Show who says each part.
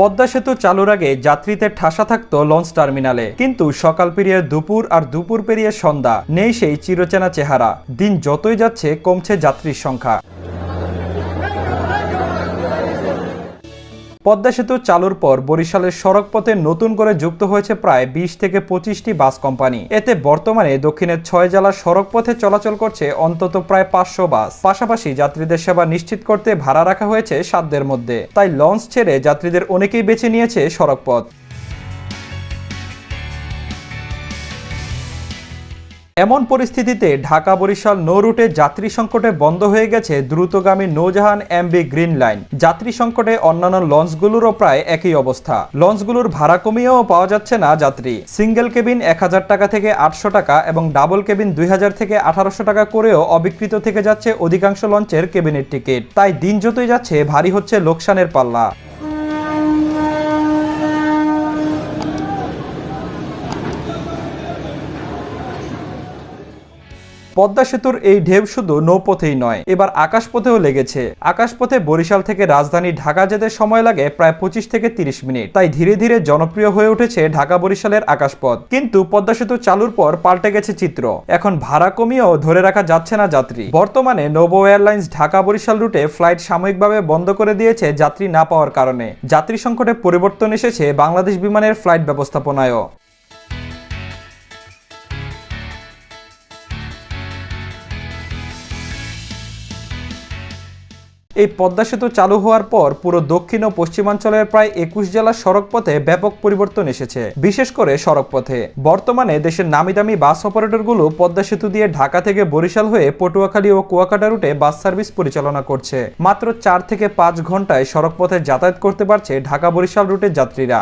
Speaker 1: পদ্মা সেতু চালুর আগে যাত্রীতে ঠাসা থাকতো লঞ্চ টার্মিনালে। কিন্তু সকাল পেরিয়ে দুপুর আর দুপুর পেরিয়ে সন্ধ্যা, নেই সেই চিরচেনা চেহারা। দিন যতই যাচ্ছে, কমছে যাত্রীর সংখ্যা। পদ্মা সেতু চালুর পর বরিশালের সড়কপথে নতুন করে যুক্ত হয়েছে প্রায় বিশ থেকে পঁচিশটি বাস কোম্পানি। এতে বর্তমানে দক্ষিণের ছয় জেলার সড়কপথে চলাচল করছে অন্তত প্রায় পাঁচশো বাস। পাশাপাশি যাত্রীদের সেবা নিশ্চিত করতে ভাড়া রাখা হয়েছে সাধ্যের মধ্যে। তাই লঞ্চ ছেড়ে যাত্রীদের অনেকেই বেছে নিয়েছে সড়কপথ। এমন পরিস্থিতিতে ঢাকা বরিশাল নৌ রুটে যাত্রী সংকটে বন্ধ হয়ে গেছে দ্রুতগামী নৌজাহান এমবি গ্রিন লাইন। যাত্রী সংকটে অন্যান্য লঞ্চগুলোরও প্রায় একই অবস্থা। লঞ্চগুলোর ভাড়া কমিয়েও পাওয়া যাচ্ছে না যাত্রী। সিঙ্গেল কেবিন এক হাজার টাকা থেকে আটশো টাকা এবং ডাবল কেবিন দুই হাজার থেকে আঠারোশো টাকা করেও অবিকৃত থেকে যাচ্ছে অধিকাংশ লঞ্চের কেবিনের টিকিট। তাই দিন যতই যাচ্ছে, ভারী হচ্ছে লোকসানের পাল্লা। পদ্মা সেতুর এই ঢেউ শুধু নৌপথেই নয়, এবার আকাশপথেও লেগেছে। আকাশপথে বরিশাল থেকে রাজধানী ঢাকা যেতে সময় লাগে প্রায় পঁচিশ থেকে তিরিশ মিনিট। তাই ধীরে ধীরে জনপ্রিয় হয়ে উঠেছে ঢাকা বরিশালের আকাশপথ। কিন্তু পদ্মা সেতু চালুর পর পাল্টে গেছে চিত্র। এখন ভাড়া কমিয়েও ধরে রাখা যাচ্ছে না যাত্রী। বর্তমানে নোভো এয়ারলাইন্স ঢাকা বরিশাল রুটে ফ্লাইট সাময়িকভাবে বন্ধ করে দিয়েছে যাত্রী না পাওয়ার কারণে। যাত্রী সংকটে পরিবর্তন এসেছে বাংলাদেশ বিমানের ফ্লাইট ব্যবস্থাপনায়ও। এই পদ্মা সেতু চালু হওয়ার পর পুরো দক্ষিণ ও পশ্চিমাঞ্চলের প্রায় একুশ জেলার সড়কপথে ব্যাপক পরিবর্তন এসেছে, বিশেষ করে সড়কপথে। বর্তমানে দেশের নামি দামি বাস অপারেটরগুলো পদ্মা সেতু দিয়ে ঢাকা থেকে বরিশাল হয়ে পটুয়াখালী ও কুয়াকাটা রুটে বাস সার্ভিস পরিচালনা করছে। মাত্র চার থেকে পাঁচ ঘন্টায় সড়কপথে যাতায়াত করতে পারছে ঢাকা বরিশাল রুটের যাত্রীরা।